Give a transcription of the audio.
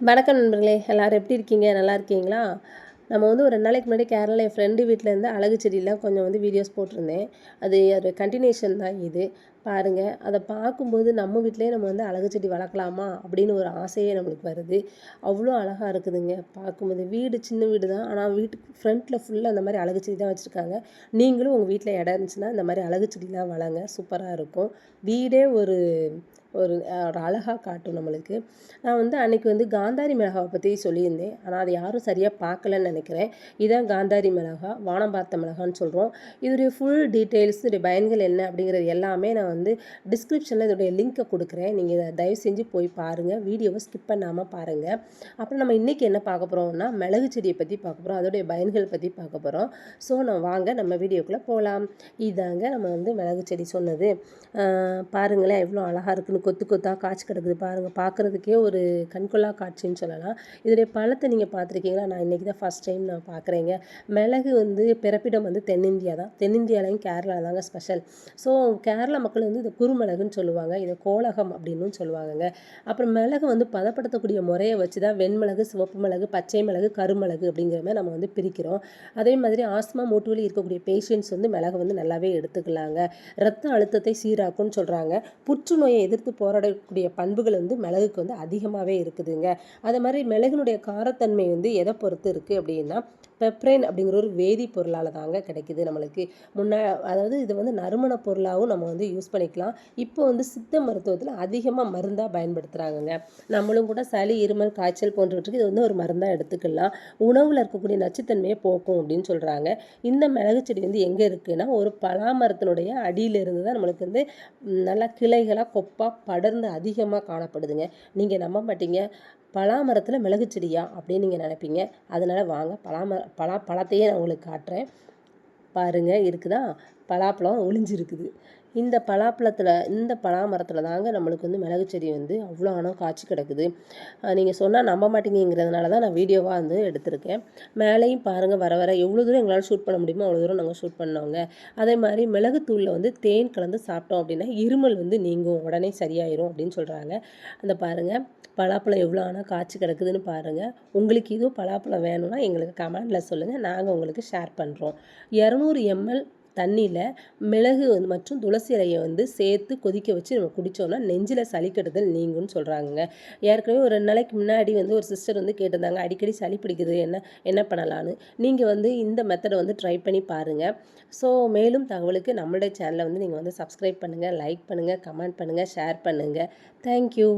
வணக்கம் நண்பர்களே எல்லோரும் எப்படி இருக்கீங்க? நல்லா இருக்கீங்களா? நம்ம வந்து ஒரு நாளைக்கு முன்னாடி கேரளா என் ஃப்ரெண்டு வீட்டிலேருந்து அழகு செடியெலாம் கொஞ்சம் வந்து வீடியோஸ் போட்டிருந்தேன். அது ஒரு கண்டினியூஷன் தான் இது. பாருங்கள் அதை பார்க்கும்போது நம்ம வீட்டிலே நம்ம வந்து அழகு செடி வளர்க்கலாமா? அப்படின்னு ஒரு ஆசையே நம்மளுக்கு வருது. அவ்வளோ அழகாக இருக்குதுங்க பார்க்கும்போது. வீடு சின்ன வீடு தான். ஆனால் வீட்டுக்கு ஃப்ரண்ட்டில் ஃபுல்லாக அந்த மாதிரி அழகு செடி தான் வச்சுருக்காங்க. நீங்களும் உங்கள் வீட்டில் இடம் இருந்துச்சுன்னா இந்த மாதிரி அழகு செடிலாம் வளங்க. சூப்பராக இருக்கும். வீடே ஒரு ஒரு ஒரு அழகாக காட்டும் நம்மளுக்கு. நான் வந்து அன்றைக்கி வந்து காந்தாரி மிளகாவை பற்றி சொல்லியிருந்தேன். ஆனால் அதை யாரும் சரியாக பார்க்கலன்னு நினைக்கிறேன். இதான் காந்தாரி மிளகா வானம் பார்த்த மிளகான்னு சொல்கிறோம் இதோடைய ஃபுல் டீட்டெயில்ஸ் இதோடைய பயன்கள் என்ன அப்படிங்கிறது எல்லாமே நான் நான் வந்து டிஸ்கிரிப்ஷனில் இதோடைய லிங்க்கை கொடுக்குறேன். நீங்கள் இதை தயவு செஞ்சு போய் பாருங்கள் வீடியோவை ஸ்கிப் பண்ணாமல் பாருங்கள் அப்புறம் நம்ம இன்றைக்கி என்ன பார்க்க போகிறோம்னா மிளகு செடியை பற்றி பார்க்க போகிறோம் அதோடைய பயன்கள் பற்றி பார்க்க போகிறோம் ஸோ நம்ம வாங்க நம்ம வீடியோக்குள்ளே போகலாம் இதாங்க நம்ம வந்து மிளகு செடி சொன்னது. பாருங்களேன் எவ்வளோ அழகாக இருக்குன்னு. கொத்து கொத்தாக காய்ச்சி கிடக்குது பாருங்கள் பார்க்குறதுக்கே ஒரு கண்கொள்ளா காட்சின்னு சொல்லலாம். இதோடைய பழத்தை நீங்கள் பார்த்துருக்கீங்களா? நான் இன்றைக்கி தான் ஃபஸ்ட் டைம் நான் பார்க்குறேங்க. மிளகு வந்து பிறப்பிடம் வந்து தென்னிந்தியா தான். தென்னிந்தியாலையும் கேரளா தாங்க ஸ்பெஷல் ஸோ கேரளா மக்கள் வந்து இதை குறுமிளகுன்னு சொல்லுவாங்க இதை கோலகம் அப்படின்னு சொல்லுவாங்கங்க. அப்புறம் மிளகு வந்து பதப்படுத்தக்கூடிய முறையை வச்சு தான் வெண்மிளகு சிவப்பு மிளகு பச்சை மிளகு கருமிளகு அப்படிங்கிற மாதிரி நம்ம வந்து பிரிக்கிறோம். அதே மாதிரி ஆஸ்மா மூட்டுவலி இருக்கக்கூடிய பேஷண்ட்ஸ் வந்து மிளகு வந்து நல்லாவே எடுத்துக்கலாங்க. ரத்த அழுத்தத்தை சீராக்கும்னு சொல்கிறாங்க புற்றுநோயை எதிர்த்து போராடக்கூடிய பண்புகள் வந்து மிளகுக்கு வந்து அதிகமாகவே இருக்குதுங்க. அதே மாதிரி மிளகுனுடைய காரத்தன்மை வந்து எதை பொறுத்து இருக்குது அப்படின்னா பெப்ரைன் அப்படிங்கிற ஒரு வேதிப்பொருளால் தாங்க கிடைக்கிது நம்மளுக்கு. முன்னா அதாவது இது வந்து நறுமண பொருளாகவும் நம்ம வந்து யூஸ் பண்ணிக்கலாம். இப்போ வந்து சித்த மருத்துவத்தில் அதிகமாக மருந்தாக பயன்படுத்துகிறாங்கங்க நம்மளும் கூட சளி இருமல் காய்ச்சல் போன்றவற்றுக்கு இது வந்து ஒரு மருந்தாக எடுத்துக்கலாம். உணவில் இருக்கக்கூடிய நச்சுத்தன்மையை போக்கும் அப்படின்னு சொல்கிறாங்க இந்த மிளகு செடி வந்து எங்கே இருக்குன்னா ஒரு பலாமரத்தினுடைய அடியிலிருந்து தான் நம்மளுக்கு வந்து நல்லா கிளைகளாக கொப்பாக படர்ந்து அதிகமாக காணப்படுதுங்க. நீங்கள் நம்ப மாட்டீங்க. பலாமரத்தில் மிளகு செடியா அப்படின்னு நீங்கள் நினைப்பீங்க. அதனால் வாங்க பலாமர பலா பழத்தையே நான் உங்களுக்கு காட்டுறேன். பாருங்கள் இருக்குதா? பலாப்பழம் ஒளிஞ்சிருக்குது. இந்த பலாப்பழத்தில் இந்த பலாமரத்தில் தாங்க நம்மளுக்கு வந்து மிளகு செடி வந்து அவ்வளோ ஆனால் காய்ச்சி கிடக்குது. நீங்கள் சொன்னால் நம்ப மாட்டீங்கிறதுனால தான் நான் வீடியோவாக வந்து எடுத்திருக்கேன். மேலேயும் பாருங்கள் வர வர எவ்வளோ தூரம் எங்களால் ஷூட் பண்ண முடியுமோ அவ்வளோ தூரம் நாங்கள் ஷூட் பண்ணோங்க. அதே மாதிரி மிளகுத்தூளில் வந்து தேன் கலந்து சாப்பிட்டோம் அப்படின்னா இருமல் வந்து நீங்கும் உடனே சரியாயிரும் அப்படின்னு சொல்கிறாங்க அந்த பாருங்கள் பலாப்பழம் எவ்வளோ ஆனால் காய்ச்சி கிடக்குதுன்னு பாருங்கள் உங்களுக்கு இதுவும் பலாப்பழம் வேணும்னா எங்களுக்கு கமெண்டில் சொல்லுங்கள் நாங்கள் உங்களுக்கு ஷேர் பண்ணுறோம் இரநூறு எம்எல் தண்ணியில் மிளகு மற்றும் துளசி இலையை வந்து சேர்த்து கொதிக்க வச்சு நம்ம குடித்தோம்னா நெஞ்சில் சளி கட்டுதல் நீங்கும்னு சொல்கிறாங்க ஏற்கனவே ஒரு ரெண்டு நாளைக்கு முன்னாடி வந்து ஒரு சிஸ்டர் வந்து கேட்டிருந்தாங்க அடிக்கடி சளி பிடிக்குது என்ன என்ன பண்ணலான்னு நீங்கள் வந்து இந்த மெத்தடை வந்து ட்ரை பண்ணி பாருங்கள் ஸோ மேலும் தகவலுக்கு நம்மளுடைய சேனலை வந்து நீங்கள் வந்து சப்ஸ்கிரைப் பண்ணுங்கள் லைக் பண்ணுங்கள் கமெண்ட் பண்ணுங்கள் ஷேர் பண்ணுங்கள் தேங்க்யூ